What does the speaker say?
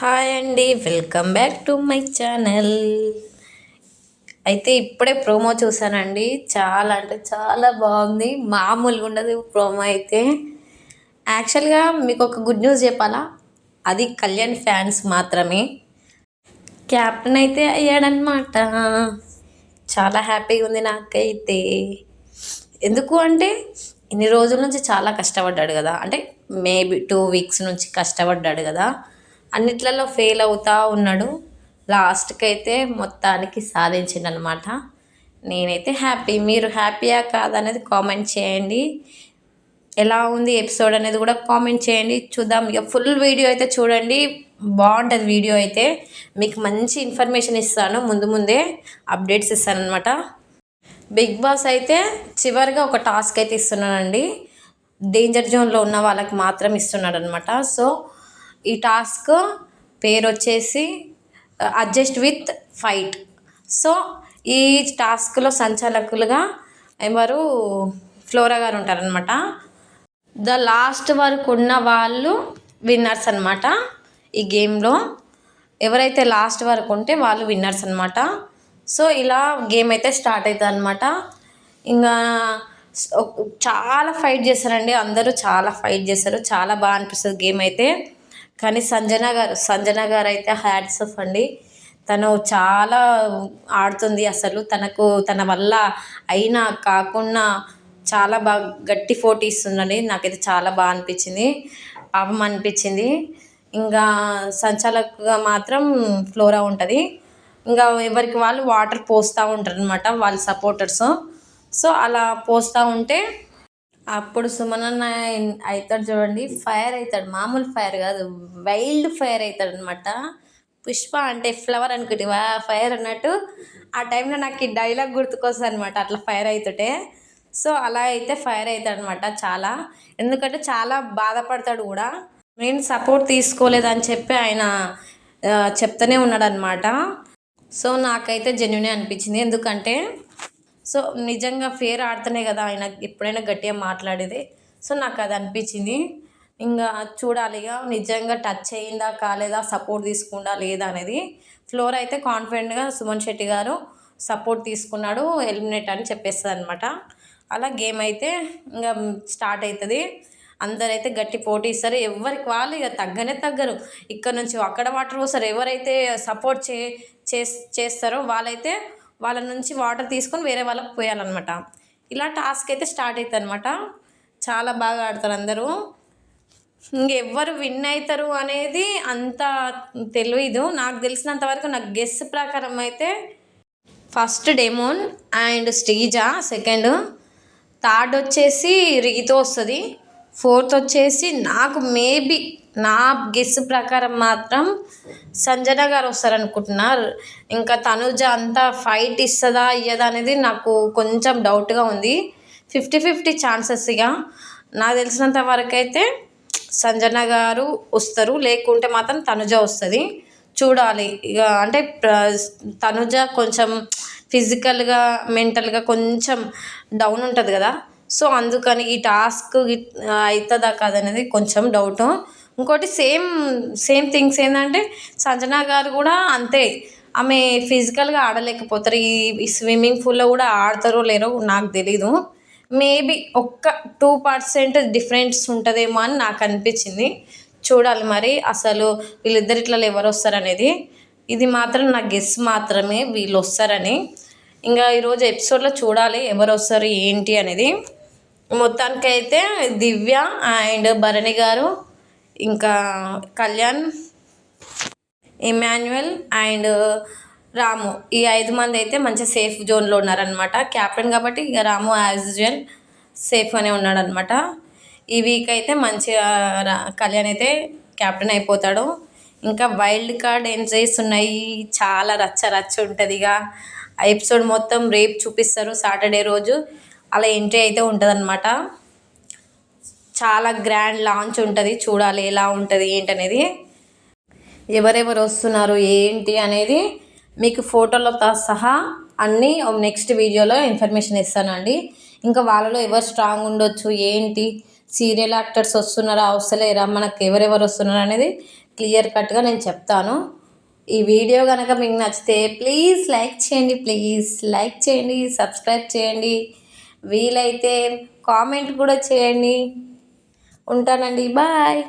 Hi అండి welcome back to my channel. అయితే ఇప్పుడే ప్రోమో చూసానండి చాలా అంటే చాలా బాగుంది. మామూలుగా ఉండదు ప్రోమో అయితే. యాక్చువల్గా మీకు ఒక గుడ్ న్యూస్ చెప్పాలా? అది కళ్యాణ్ ఫ్యాన్స్ మాత్రమే. క్యాప్టెన్ అయితే అయ్యాడనమాట చాలా హ్యాపీగా ఉంది నాకైతే. ఎందుకు అంటే ఇన్ని రోజుల నుంచి చాలా కష్టపడ్డాడు కదా. అంటే మేబీ టూ వీక్స్ నుంచి కష్టపడ్డాడు కదా. అన్నిట్లలో ఫెయిల్ అవుతూ ఉన్నాడు. లాస్ట్కి అయితే మొత్తానికి సాధించిందనమాట నేనైతే హ్యాపీ మీరు హ్యాపీయా కాదనేది కామెంట్ చేయండి. ఎలా ఉంది ఎపిసోడ్ అనేది కూడా కామెంట్ చేయండి. చూద్దాం. ఇక ఫుల్ వీడియో అయితే చూడండి. బాగుంటుంది వీడియో అయితే. మీకు మంచి ఇన్ఫర్మేషన్ ఇస్తాను. ముందు ముందే అప్డేట్స్ ఇస్తాను అనమాట బిగ్ బాస్ అయితే చివరిగా ఒక టాస్క్ అయితే ఇస్తున్నానండి డేంజర్ జోన్లో ఉన్న వాళ్ళకి మాత్రం ఇస్తున్నాడు అనమాట సో ఈ టాస్క్ పేరు వచ్చేసి అడ్జస్ట్ విత్ ఫైట్. సో ఈ టాస్క్లో సంచాలకులుగా ఎవరు? ఫ్లోరా గారు ఉంటారనమాట ద లాస్ట్ వరకు ఉన్న వాళ్ళు విన్నర్స్ అనమాట ఈ గేమ్లో. ఎవరైతే లాస్ట్ వరకు ఉంటే వాళ్ళు విన్నర్స్ అనమాట సో ఇలా గేమ్ అయితే స్టార్ట్ అవుతుంది అనమాట ఇంకా చాలా ఫైట్ చేస్తారండి. అందరూ చాలా ఫైట్ చేస్తారు. చాలా బాగా అనిపిస్తుంది గేమ్ అయితే. కానీ సంజన గారు సంజన గారు అయితే హ్యాట్స్ ఆఫ్ అండి. తను చాలా ఆడుతుంది అసలు. తనకు తన వల్ల అయినా కాకుండా చాలా బాగా గట్టి ఫోటో ఇస్తుందండి నాకైతే చాలా బాగా అనిపించింది. పాపం అనిపించింది. ఇంకా సంచాలకుగా మాత్రం ఫ్లోరా ఉంటుంది. ఇంకా ఎవరికి వాళ్ళు వాటర్ పోస్తూ ఉంటారు అనమాట వాళ్ళ సపోర్టర్స్. సో అలా పోస్తూ ఉంటే అప్పుడు సుమనన్న అవుతాడు చూడండి ఫైర్ అవుతాడు మామూలు ఫైర్ కాదు వైల్డ్ ఫైర్ అవుతాడు అనమాట పుష్ప అంటే ఫ్లవర్ అనుకుంటేవా ఫైర్ అన్నట్టు ఆ టైంలో నాకు ఈ డైలాగ్ గుర్తుకొస్తుంది అనమాట అట్లా ఫైర్ అవుతుంటే సో అలా అయితే ఫైర్ అవుతాడు అనమాట చాలా. ఎందుకంటే చాలా బాధపడతాడు కూడా. నేను సపోర్ట్ తీసుకోలేదని చెప్పి ఆయన చెప్తూనే ఉన్నాడు అనమాట సో నాకైతే జెన్యునే అనిపించింది. ఎందుకంటే సో నిజంగా ఫేర్ ఆడుతున్నాయి కదా ఆయన ఎప్పుడైనా గట్టిగా మాట్లాడేది. సో నాకు అది అనిపించింది. ఇంకా చూడాలి ఇక నిజంగా టచ్ అయిందా కాలేదా సపోర్ట్ తీసుకుందా లేదా అనేది. ఫ్లోర్ అయితే కాన్ఫిడెంట్గా సుమన్ శెట్టి గారు సపోర్ట్ తీసుకున్నాడు ఎలిమినేట్ అని చెప్పేస్తుంది అనమాట అలా గేమ్ అయితే ఇంకా స్టార్ట్ అవుతుంది అందరైతే గట్టి పోటీ ఇస్తారు. ఎవరికి వాళ్ళు ఇక తగ్గనే తగ్గరు. ఇక్కడ నుంచి అక్కడ వాటర్ పోస్తారు. ఎవరైతే సపోర్ట్ చే చేస్తారో వాళ్ళైతే వాళ్ళ నుంచి వాటర్ తీసుకొని వేరే వాళ్ళకి పోయాలన్నమాట. ఇలా టాస్క్ అయితే స్టార్ట్ అవుతుంది అనమాట చాలా బాగా ఆడతారు అందరూ. ఇంకెవ్వరు విన్ అవుతారు అనేది అంత తెలియదు నాకు తెలిసినంత వరకు నాకు గెస్ ప్రకారం అయితే ఫస్ట్ డెమోన్ అండ్ స్టీజా సెకండ్ థర్డ్ వచ్చేసి రిగితో వస్తుంది. ఫోర్త్ వచ్చేసి నాకు మేబీ నా గెస్ ప్రకారం మాత్రం సంజన గారు వస్తారనుకుంటున్నారు. ఇంకా తనుజ అంతా ఫైట్ ఇస్తుందా ఇయ్యదా అనేది నాకు కొంచెం డౌట్గా ఉంది. ఫిఫ్టీ ఫిఫ్టీ ఛాన్సెస్ ఇక. నాకు తెలిసినంత వరకు అయితే సంజన గారు వస్తారు. లేకుంటే మాత్రం తనుజ వస్తుంది. చూడాలి. ఇక అంటే తనుజ కొంచెం ఫిజికల్గా మెంటల్గా కొంచెం డౌన్ ఉంటుంది కదా. సో అందుకని ఈ టాస్క్ అవుతుందా కాదనేది కొంచెం డౌట్ ఇంకోటి సేమ్ సేమ్ థింగ్స్ ఏంటంటే సంజన గారు కూడా అంతే. ఆమె ఫిజికల్గా ఆడలేకపోతారు. ఈ స్విమ్మింగ్ పూల్లో కూడా ఆడతారో లేరో నాకు తెలీదు. మేబీ ఒక్క టూ పర్సెంట్ డిఫరెన్స్ ఉంటుందేమో అని నాకు అనిపించింది. చూడాలి మరి అసలు వీళ్ళిద్దరిట్లలో ఎవరు వస్తారనేది. ఇది మాత్రం నా గెస్ మాత్రమే వీళ్ళు వస్తారని. ఇంకా ఈరోజు ఎపిసోడ్లో చూడాలి ఎవరు వస్తారు ఏంటి అనేది. మొత్తానికైతే దివ్య అండ్ భరణి గారు ఇంకా కళ్యాణ్ ఇమాన్యువల్ అండ్ రాము. ఈ ఐదు మంది అయితే మంచి సేఫ్ జోన్లో ఉన్నారనమాట క్యాప్టెన్ కాబట్టి ఇక రాము యాజ్ యూజువల్ సేఫ్గానే ఉన్నాడనమాట ఈ వీక్ అయితే మంచిగా కళ్యాణ్ అయితే క్యాప్టెన్ అయిపోతాడు. ఇంకా వైల్డ్ కార్డ్ ఎంట్రీస్ ఉన్నాయి. చాలా రచ్చ రచ్చ ఉంటుంది ఇక. ఆ ఎపిసోడ్ మొత్తం రేపు చూపిస్తారు సాటర్డే రోజు. అలా ఎంట్రీ అయితే ఉంటుందన్నమాట. చాలా గ్రాండ్ లాంచ్ ఉంటుంది. చూడాలి ఎలా ఉంటుంది ఏంటనేది. ఎవరెవరు వస్తున్నారు ఏంటి అనేది మీకు ఫోటోలతో సహా అన్నీ నెక్స్ట్ వీడియోలో ఇన్ఫర్మేషన్ ఇస్తానండి. ఇంకా వాళ్ళలో ఎవరు స్ట్రాంగ్ ఉండొచ్చు ఏంటి సీరియల్ యాక్టర్స్ వస్తున్నారా అవసలేరా మనకు ఎవరెవరు వస్తున్నారు అనేది క్లియర్ కట్గా నేను చెప్తాను. ఈ వీడియో కనుక మీకు నచ్చితే ప్లీజ్ లైక్ చేయండి ప్లీజ్ లైక్ చేయండి సబ్స్క్రైబ్ చేయండి. వీలైతే కామెంట్ కూడా చేయండి. ఉంటానండి బాయ్.